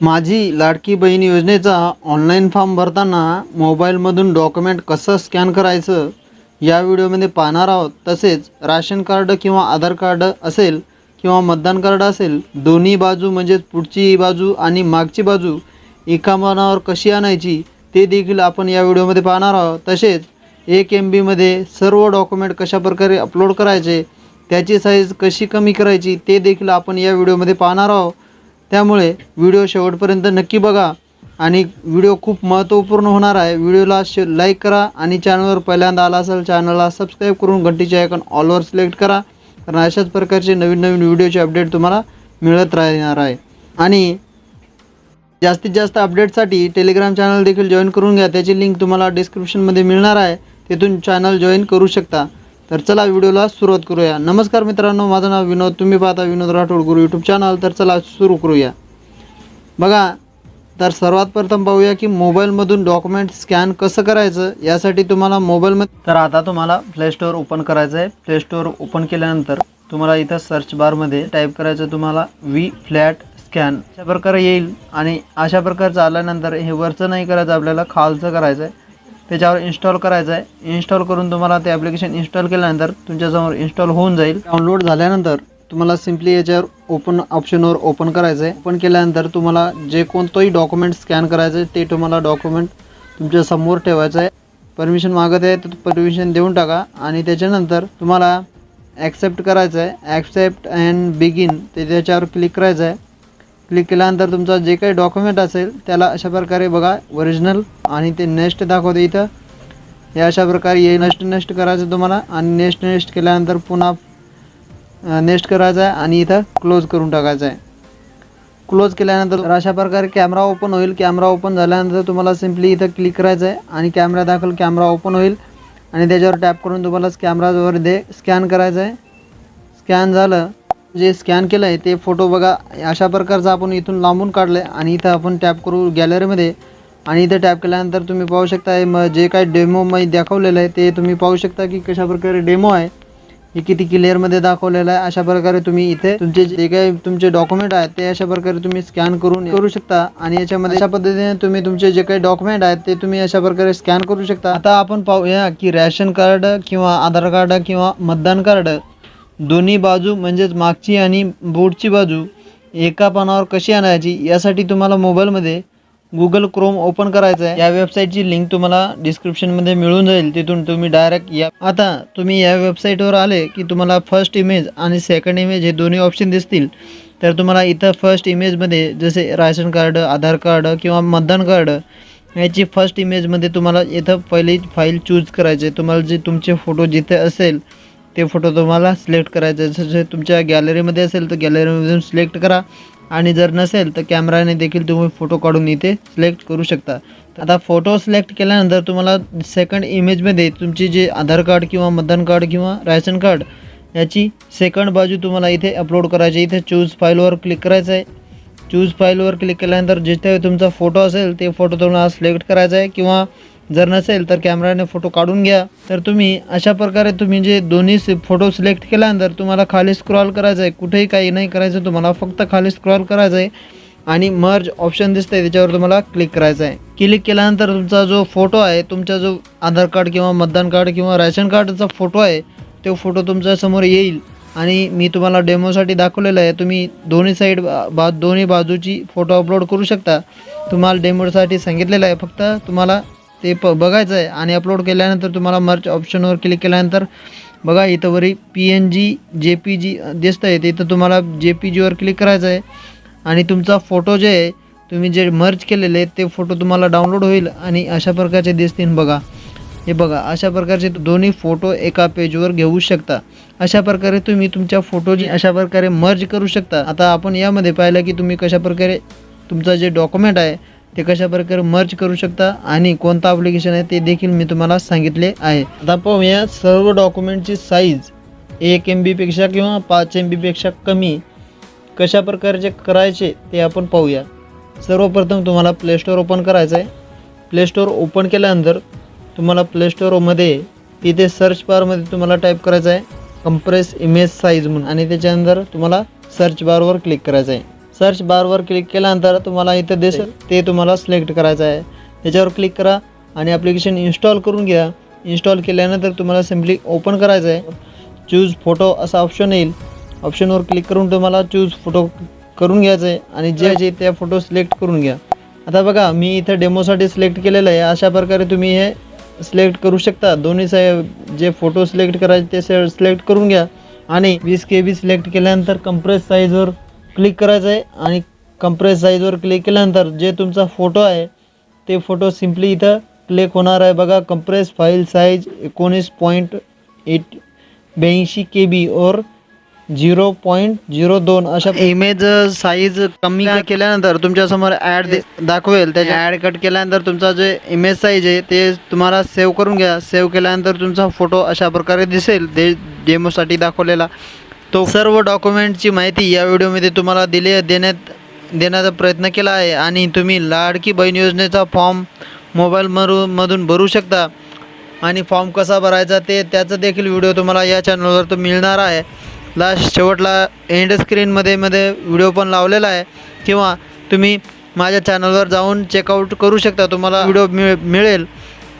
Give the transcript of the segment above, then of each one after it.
माझी लाडकी बहीण योजनेचा online form भरताना मोबाईलमधून डॉक्युमेंट कसं स्कॅन करायचं या व्हिडिओमध्ये पाहणार आहोत. तसेच राशन कार्ड किंवा आधार कार्ड असेल किंवा मतदान कार्ड असेल दोन्ही बाजू म्हणजेच पुढची बाजू आणि मागची बाजू एका मनावर कशी आणायची ते देखील आपण या व्हिडिओमध्ये पाहणार आहोत. तसेच एक एम बीमध्ये सर्व डॉक्युमेंट कशा प्रकारे अपलोड करायचे त्याची साईज कशी कमी करायची ते देखील आपण या व्हिडिओमध्ये पाहणार आहोत. त्यामुळे व्हिडिओ शेवटपर्यंत नक्की बघा. आणि व्हिडिओ खूप महत्त्वपूर्ण होणार आहे. व्हिडिओला शे लाईक करा आणि चॅनलवर पहिल्यांदा आला असेल चॅनलला सबस्क्राईब करून घंटीचे आयकॉन ऑलवर सिलेक्ट करा. कारण अशाच प्रकारचे नवीन नवीन व्हिडिओचे अपडेट तुम्हाला मिळत राहणार आहे. आणि जास्तीत जास्त अपडेटसाठी टेलिग्राम चॅनल देखील जॉईन करून घ्या. त्याची लिंक तुम्हाला डिस्क्रिप्शनमध्ये मिळणार आहे. तिथून चॅनल जॉईन करू शकता. तर चला व्हिडिओला सुरुवात करूया. नमस्कार मित्रांनो माझं नाव विनोद तुम्ही पाहता विनोद राठोड गुरु यूट्यूब चॅनल तर चला सुरू करूया. बघा तर सर्वात प्रथम पाहूया की मोबाईलमधून डॉक्युमेंट स्कॅन कसं करायचं यासाठी तुम्हाला मोबाईलमध्ये तर आता तुम्हाला प्ले स्टोअर ओपन करायचं आहे. प्ले स्टोअर ओपन केल्यानंतर तुम्हाला इथं सर्च बारमध्ये टाईप करायचं तुम्हाला व्ही फ्लॅट स्कॅन अशा प्रकारे येईल आणि अशा प्रकारचं आल्यानंतर हे वरचं नाही करायचं आपल्याला खालचं करायचं आहे. त्याच्यावर इन्स्टॉल करायचं आहे इन्स्टॉल करून तुम्हाला ते ॲप्लिकेशन इन्स्टॉल केल्यानंतर तुमच्यासमोर इन्स्टॉल होऊन जाईल. डाउनलोड झाल्यानंतर तुम्हाला सिम्पली याच्यावर ओपन ऑप्शनवर ओपन करायचं आहे ओपन केल्यानंतर तुम्हाला जे कोणतंही डॉक्युमेंट स्कॅन करायचं आहे ते तुम्हाला डॉक्युमेंट तुमच्यासमोर ठेवायचं आहे परमिशन मागत आहे तर परमिशन देऊन टाका. आणि त्याच्यानंतर तुम्हाला ॲक्सेप्ट करायचं आहे ॲक्सेप्ट अँड बिगिन ते त्याच्यावर क्लिक करायचं आहे क्लिक केल्यानंतर तुमचा जे काही डॉक्युमेंट असेल त्याला अशा प्रकारे बघा ओरिजिनल आणि ते नेक्स्ट दाखवते इथं. हे अशा प्रकारे हे नेक्स्ट नेक्स्ट करायचं तुम्हाला आणि नेक्स्ट नेक्स्ट केल्यानंतर पुन्हा नेक्स्ट करायचं आहे आणि इथं क्लोज करून टाकायचं आहे. क्लोज केल्यानंतर अशा प्रकारे कॅमेरा ओपन होईल. कॅमेरा ओपन झाल्यानंतर तुम्हाला सिम्पली इथं क्लिक करायचं आहे आणि कॅमेरा दाखल कॅमेरा ओपन होईल. आणि त्याच्यावर टॅप करून तुम्हाला कॅमेरावर दे स्कॅन करायचं आहे. स्कॅन झालं जे स्कॅन केलं आहे ते फोटो बघा. अशा प्रकारचं आपण इथून लांबून काढलं आहे आणि इथं आपण टॅप करू गॅलरीमध्ये आणि इथं टॅप केल्यानंतर तुम्ही पाहू शकता हे मग जे काय डेमो मी दाखवलेलं आहे ते तुम्ही पाहू शकता की कशा प्रकारे डेमो आहे. हे किती क्लिअरमध्ये दाखवलेलं आहे. अशा प्रकारे तुम्ही इथे तुमचे जे काही तुमचे डॉक्युमेंट आहेत ते अशा प्रकारे तुम्ही स्कॅन करून करू शकता. आणि याच्यामध्ये अशा पद्धतीने तुम्ही तुमचे जे काही डॉक्युमेंट आहेत ते तुम्ही अशा प्रकारे स्कॅन करू शकता. आता आपण पाहूया की रॅशन कार्ड किंवा आधार कार्ड किंवा मतदान कार्ड दोन्ही बाजू म्हणजेच मागची आणि बोर्डची बाजू एका पानावर कशी आणायची यासाठी तुम्हाला मोबाईलमध्ये गुगल क्रोम ओपन करायचं आहे या वेबसाईटची लिंक तुम्हाला डिस्क्रिप्शनमध्ये मिळून जाईल. तिथून तुम्ही डायरेक्ट या आता तुम्ही या वेबसाईटवर आले की तुम्हाला फर्स्ट इमेज आणि सेकंड इमेज हे दोन्ही ऑप्शन दिसतील. तर तुम्हाला इथं फर्स्ट इमेजमध्ये जसे राशन कार्ड आधार कार्ड किंवा मतदान कार्ड याची फर्स्ट इमेजमध्ये तुम्हाला इथं पहिली फाईल चूज करायची आहे. तुम्हाला जे तुमचे फोटो जिथे असेल ते फोटो तुम्हाला सिलेक्ट करायचे जसे तुमच्या गॅलरीमध्ये असेल तर गॅलरीमधून सिलेक्ट करा. आणि जर नसेल तर कॅमेराने देखील तुम्ही फोटो काढून इथे सिलेक्ट करू शकता. आता फोटो सिलेक्ट केल्यानंतर तुम्हाला सेकंड इमेजमध्ये तुमची जे आधार कार्ड किंवा मतदान कार्ड किंवा राशन कार्ड याची सेकंड बाजू तुम्हाला इथे अपलोड करायची इथे चूज फाईलवर क्लिक करायचं आहे. चूज फाईलवर क्लिक केल्यानंतर जिथे तुमचा फोटो असेल ते फोटो तुम्हाला सिलेक्ट करायचा आहे. किंवा जर नसेल तर कॅमेराने फोटो काढून घ्या. तर तुम्ही अशा प्रकारे तुम्ही जे दोन्ही सि फोटो सिलेक्ट केल्यानंतर तुम्हाला खाली स्क्रॉल करायचं आहे कुठेही काही नाही करायचं तुम्हाला फक्त खाली स्क्रॉल करायचं आहे आणि मर्ज ऑप्शन दिसतंय त्याच्यावर तुम्हाला क्लिक करायचं आहे क्लिक केल्यानंतर तुमचा जो फोटो आहे तुमचा जो आधार कार्ड किंवा मतदान कार्ड किंवा राशन कार्डचा फोटो आहे तो फोटो तुमच्यासमोर येईल. आणि मी तुम्हाला डेमोसाठी दाखवलेलं आहे. तुम्ही दोन्ही साईड बा दोन्ही बाजूची फोटो अपलोड करू शकता. तुम्हाला डेमोसाठी सांगितलेलं आहे. फक्त तुम्हाला ते प बघायचं आहे. आणि अपलोड केल्यानंतर तुम्हाला मर्च ऑप्शनवर क्लिक केल्यानंतर बघा इथं वरी P N G J P G दिसतं आहे तिथं तुम्हाला जे पी जीवर क्लिक करायचं आहे. आणि तुमचा फोटो जे आहे तुम्ही जे मर्च केलेले ते फोटो तुम्हाला डाउनलोड होईल आणि अशा प्रकारचे दिसतील बघा. हे बघा अशा प्रकारचे दोन्ही फोटो एका पेजवर घेऊ शकता. अशा प्रकारे तुम्ही तुमच्या फोटोची अशा प्रकारे मर्ज करू शकता. आता आपण यामध्ये पाहिलं की तुम्ही कशा प्रकारे तुमचं जे डॉक्युमेंट आहे ते कशा प्रकारे मर्ज करू शकता आणि कोणतं ॲप्लिकेशन आहे ते देखील मी तुम्हाला सांगितले आहे. आता पाहूया सर्व डॉक्युमेंटची साईज एक एम बीपेक्षा किंवा पाच एम बीपेक्षा कमी कशा प्रकारचे करायचे ते आपण पाहूया. सर्वप्रथम तुम्हाला प्ले स्टोअर ओपन करायचं आहे. प्ले स्टोअर ओपन केल्यानंतर तुम्हाला प्ले स्टोअरमध्ये इथे सर्च बारमध्ये तुम्हाला टाईप करायचं आहे. कंप्रेस इमेज साईज म्हणून आणि त्याच्यानंतर तुम्हाला सर्च बारवर क्लिक करायचं आहे. सर्च बारवर क्लिक केल्यानंतर तुम्हाला इथं दिसेल. ते तुम्हाला सिलेक्ट करायचं आहे. त्याच्यावर क्लिक करा आणि ॲप्लिकेशन इन्स्टॉल करून घ्या. इन्स्टॉल केल्यानंतर तुम्हाला सिम्पली ओपन करायचं आहे. चूज फोटो असा ऑप्शन येईल. ऑप्शनवर क्लिक करून तुम्हाला चूज फोटो करून घ्यायचं आहे आणि जे जे त्या फोटो सिलेक्ट करून घ्या. आता बघा मी इथं डेमोसाठी सिलेक्ट केलेलं आहे. अशा प्रकारे तुम्ही हे सिलेक्ट करू शकता. दोन्ही साय जे फोटो सिलेक्ट करायचे ते सिलेक्ट करून घ्या. आणि वीस के बी सिलेक्ट केल्यानंतर कंप्रेस साईजवर क्लिक करायचं आहे आणि कंप्रेस साईजवर क्लिक केल्यानंतर जे तुमचा फोटो आहे ते फोटो सिम्पली इथं क्लिक होणार आहे. बघा कंप्रेस फाईल साईज एकोणीस पॉईंट एट ब्याऐंशी के बी और झिरो पॉईंट झिरो दोन अशा इमेज साईज कमी केल्यानंतर तुमच्यासमोर ॲड दाखवेल. त्याच्या ॲड कट केल्यानंतर तुमचा जे इमेज साईज आहे ते तुम्हाला सेव्ह करून घ्या. सेव्ह केल्यानंतर तुमचा फोटो अशा प्रकारे दिसेल. दे डेमोसाठी दाखवलेला. तो सर्व डॉक्युमेंटची माहिती या व्हिडिओमध्ये तुम्हाला दिले देण्यात देण्याचा प्रयत्न केला आहे आणि तुम्ही लाडकी बहीण योजनेचा फॉर्म मोबाईल मरू मधून भरू शकता. आणि फॉर्म कसा भरायचा ते त्याचा देखील व्हिडिओ तुम्हाला या चॅनलवर तो मिळणार आहे. लास्ट शेवटला एंड स्क्रीनमध्ये मध्ये व्हिडिओ पण लावलेला आहे. किंवा तुम्ही माझ्या चॅनलवर जाऊन चेकआउट करू शकता. तुम्हाला व्हिडिओ मिळ मिळेल.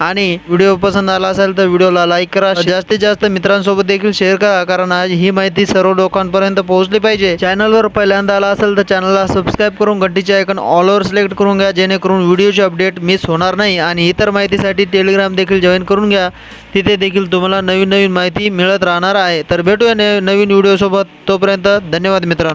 आणि व्हिडिओ पसंत आला असेल तर व्हिडिओला लाईक करा. जास्तीत जास्त मित्रांसोबत देखील शेअर करा कारण आज ही माहिती सर्व लोकांपर्यंत पोहोचली पाहिजे. चॅनलवर पहिल्यांदा आला असेल तर चॅनलला सबस्क्राईब करून घंटीचे आयकन ऑलवर सिलेक्ट करून घ्या जेणेकरून व्हिडिओचे अपडेट मिस होणार नाही. आणि इतर माहितीसाठी टेलिग्राम देखील जॉईन करून घ्या. तिथे देखील तुम्हाला नवीन नवीन माहिती मिळत राहणार आहे. तर भेटूया नवीन व्हिडिओसोबत तोपर्यंत धन्यवाद मित्रांनो.